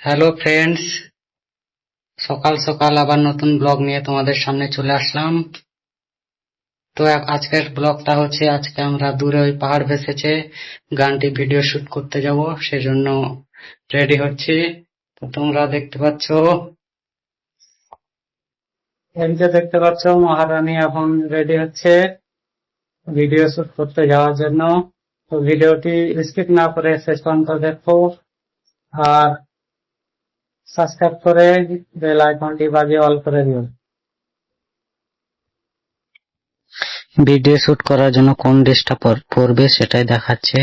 Hello friends সকাল সকাল আবার নতুন ব্লগ নিয়ে তোমাদের সামনে চলে আসলাম। তো আজকের ব্লগটা হচ্ছে, আজকে আমরা দূরে ওই পাহাড় ভেসেছে, গানটি ভিডিও শুট করতে যাব, সেজন্য রেডি হচ্ছি। তো তোমরা দেখতে পাচ্ছ, এই যে দেখতে পাচ্ছ, মহারানী এখন রেডি হচ্ছে ভিডিও শুট করতে যাওয়ার জন্য। তো ভিডিওটি স্কিপ না করে শেষ পর্যন্ত দেখো। আর সাবস্ক্রাইব করে বেল আইকনটি বাজিয়ে অল করে দিও। ভিডিও শুট করার জন্য কোন ড্রেসটা পরবে সেটাই দেখাচ্ছে।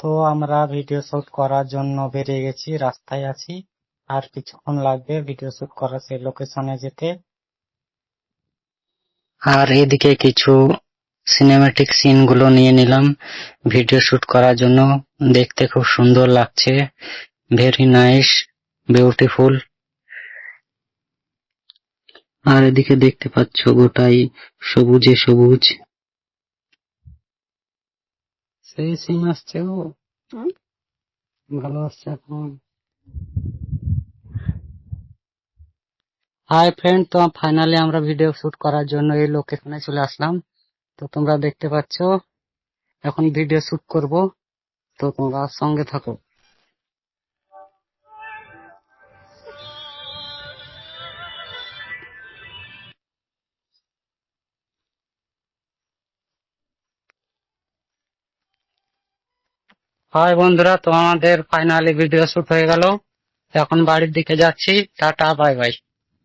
তো আমরা ভিডিও শুট করার জন্য বেরিয়ে গেছি রাস্তায় আছি। আর কিছুক্ষণ লাগবে ভিডিও শুট করার সেই লোকেশনে যেতে। আর এদিকে কিছু সিনেমাটিক সিনগুলো নিয়ে নিলাম। ভিডিও শুট করার জন্য দেখতে খুব সুন্দর লাগছে। ভেরি নাইস বিউটিফুল আর এদিকে দেখতে পাচ্ছ গোটাই সবুজে সবুজ। সেই সিন আসছে ও ভালো আসছে এখন। হাই ফ্রেন্ড তো ফাইনালি আমরা ভিডিও শুট করার জন্য এই লোকেশনে চলে আসলাম। তো তোমরা দেখতে পাচ্ছ, এখন ভিডিও শুট করব, তো তোমরা সঙ্গে থাকো। হাই বন্ধুরা তো আমাদের ফাইনালি ভিডিও শুট হয়ে গেল। এখন বাড়ির দিকে যাচ্ছি। Tata bye bye